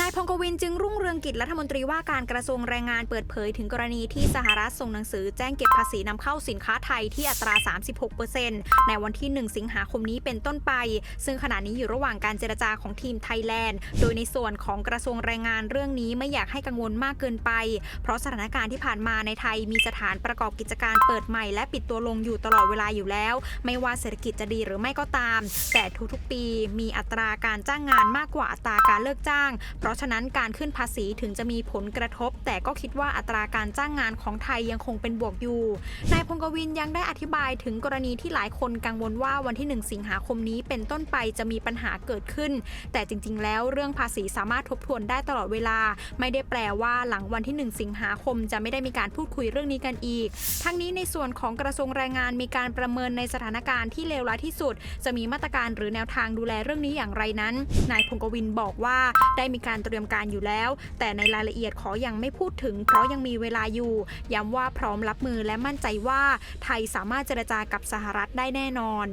นายพงกวินจึงรุ่งเรืองกิจรัฐมนตรีว่าการกระทรวงแรงงานเปิดเผยถึงกรณีที่สหรัฐส่งหนังสือแจ้งเก็บภาษีนำเข้าสินค้าไทยที่อัตรา 36%ในวันที่ 1 สิงหาคมนี้เป็นต้นไป ซึ่งขณะนี้อยู่ระหว่างการเจรจาของทีมไทยแลนด์ โดยในส่วนของกระทรวงแรงงานเรื่องนี้ไม่อยากให้กังวลมากเกินไป เพราะสถานการณ์ที่ผ่านมาในไทยมีสถานประกอบกิจการเปิดใหม่ และปิดตัวลงอยู่ตลอดเวลาอยู่แล้ว ไม่ว่าเศรษฐกิจจะดีหรือไม่ก็ตาม แต่ทุกๆปี มีอัตราการจ้างงานมากกว่าอัตราการเลิกจ้างเพราะฉะนั้นการขึ้นภาษีถึงจะมีผลกระทบ แต่ก็คิดว่าอัตราการจ้างงานของไทยยังคงเป็นบวกอยู่ นายพงกวินยังได้อธิบายถึงกรณีที่หลายคนกังวลว่าวันที่ 1 สิงหาคมนี้เป็นต้นไปจะมีปัญหาเกิดขึ้น แต่จริง ๆ แล้วเรื่องภาษีสามารถทบทวนได้ตลอดเวลา ไม่ได้แปลว่าหลังวันที่ 1 สิงหาคมจะไม่ได้มีการพูดคุยเรื่องนี้กันอีก ทั้งนี้ในส่วนของกระทรวงแรงงานมีการประเมินในสถานการณ์ที่เลวร้ายที่สุด จะมีมาตรการหรือแนวทางดูแลเรื่องนี้อย่างไรนั้น นายพงกวินบอกว่าได้มีการเตรียมการอยู่แล้ว แต่ในรายละเอียดขอยังไม่พูดถึง เพราะยังมีเวลาอยู่ ย้ำว่าพร้อมรับมือและมั่นใจว่า ไทยสามารถเจรจากับสหรัฐได้แน่นอน